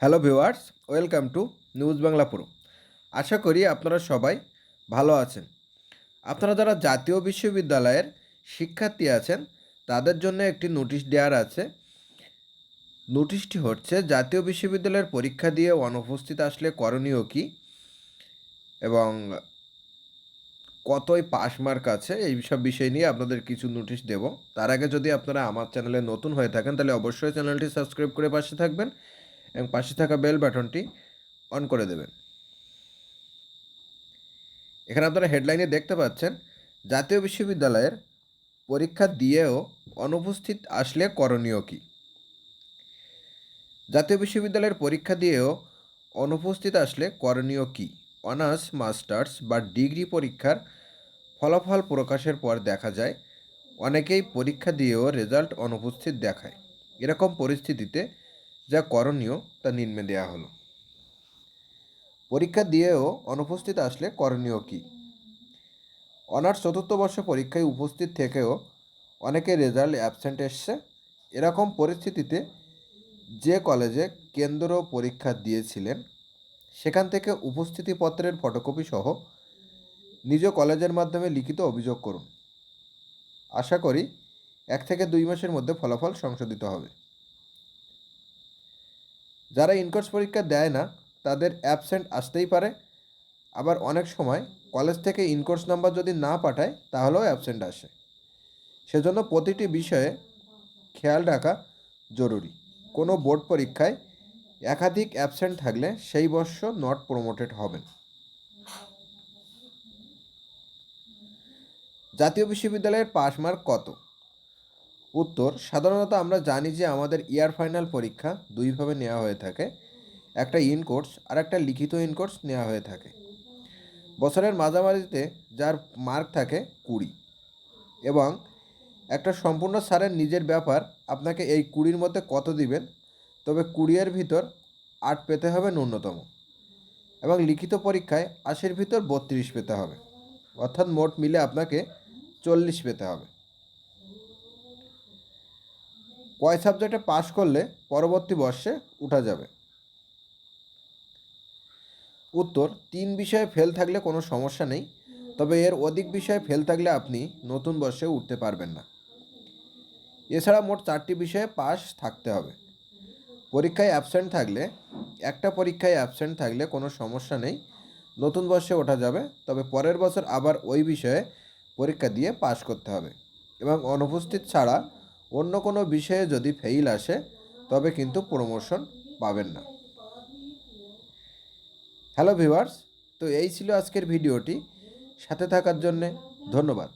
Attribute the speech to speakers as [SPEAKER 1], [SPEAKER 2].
[SPEAKER 1] Hello viewers, welcome to news Bangla পুরো। আশা করি আপনারা সবাই ভালো আছেন। আপনারা যারা জাতীয় বিশ্ববিদ্যালয়ের শিক্ষার্থী আছেন, তাদের জন্য একটি নোটিশ দেওয়ার আছে। নোটিশটি হচ্ছে, জাতীয় বিশ্ববিদ্যালয়ের পরীক্ষা দিয়ে অনুপস্থিত আসলে করণীয় কী এবং কতই পাস মার্ক আছে, এই সব বিষয় নিয়ে আপনাদের কিছু নোটিশ দেব। তার আগে যদি আপনারা আমার চ্যানেলে নতুন হয়ে থাকেন, তাহলে অবশ্যই চ্যানেলটি সাবস্ক্রাইব করে পাশে থাকবেন। এবং পাশে থাকা বেল বাটনটি অন করে দেবেন। এখানে আপনারা হেডলাইনে দেখতে পাচ্ছেন, জাতীয় বিশ্ববিদ্যালয়ের পরীক্ষা দিয়েও অনুপস্থিত আসলে করণীয় কী? জাতীয় বিশ্ববিদ্যালয়ের পরীক্ষা দিয়েও অনুপস্থিত আসলে করণীয় কী? অনার্স, মাস্টার্স বা ডিগ্রি পরীক্ষার ফলাফল প্রকাশের পর দেখা যায়, অনেকেই পরীক্ষা দিয়েও রেজাল্ট অনুপস্থিত দেখায়। এরকম পরিস্থিতিতে যা করণীয় তা নিম্নে দেওয়া হলো। পরীক্ষা দিয়েও অনুপস্থিত আসলে করণীয় কী? অনার্স চতুর্থ বর্ষ পরীক্ষায় উপস্থিত থেকেও অনেকে রেজাল্ট অ্যাবসেন্ট এসছে। এরকম পরিস্থিতিতে যে কলেজে কেন্দ্র পরীক্ষা দিয়েছিলেন, সেখান থেকে উপস্থিতিপত্রের ফটোকপি সহ নিজ কলেজের মাধ্যমে লিখিত অভিযোগ করুন। আশা করি এক থেকে দুই মাসের মধ্যে ফলাফল সংশোধিত হবে। যারা ইনকোর্স পরীক্ষা দেয় না, তাদের অ্যাবসেন্ট আসতেই পারে। আবার অনেক সময় কলেজ থেকে ইনকোর্স নাম্বার যদি না পাঠায়, তাহলেও অ্যাবসেন্ট আসে। সেজন্য প্রতিটি বিষয়ে খেয়াল রাখা জরুরি। কোনো বোর্ড পরীক্ষায় একাধিক অ্যাবসেন্ট থাকলে সেই বর্ষ নট প্রমোটেড হবেন। জাতীয় বিশ্ববিদ্যালয়ের পাস মার্ক কত? উত্তর, সাধারণত আমরা জানি যে আমাদের ইয়ার ফাইনাল পরীক্ষা দুইভাবে নেওয়া হয়ে থাকে, একটা ইন কোর্স আর একটা লিখিত ইন কোর্স নেওয়া হয়ে থাকে। বছরের মাঝামাঝিতে যার মার্ক থাকে কুড়ি এবং একটা সম্পূর্ণ স্যারের নিজের ব্যাপার, আপনাকে এই কুড়ির মধ্যে কত দিবেন? তবে কুড়িয়ের ভিতর আট পেতে হবে ন্যূনতম এবং লিখিত পরীক্ষায় আশির ভিতর বত্রিশ পেতে হবে। অর্থাৎ মোট মিলে আপনাকে চল্লিশ পেতে হবে। কয় সাবজেক্টে পাশ করলে পরবর্তী বর্ষে উঠা যাবে? উত্তর, তিন বিষয়ে ফেল থাকলে কোনো সমস্যা নেই, তবে এর অধিক বিষয়ে ফেল থাকলে আপনি নতুন বর্ষে উঠতে পারবেন না। এছাড়া মোট চারটি বিষয়ে পাস থাকতে হবে। পরীক্ষায় অ্যাবসেন্ট থাকলে, একটা পরীক্ষায় অ্যাবসেন্ট থাকলে কোনো সমস্যা নেই, নতুন বর্ষে ওঠা যাবে, তবে পরের বছর আবার ওই বিষয়ে পরীক্ষা দিয়ে পাশ করতে হবে। এবং অনুপস্থিত ছাড়া অন্য কোনো বিষয়ে যদি ফেইল আসে, তবে কিন্তু প্রমোশন পাবেন না। হ্যালো ভিউয়ার্স তো এই ছিল আজকের ভিডিওটি। সাথে থাকার জন্যে ধন্যবাদ।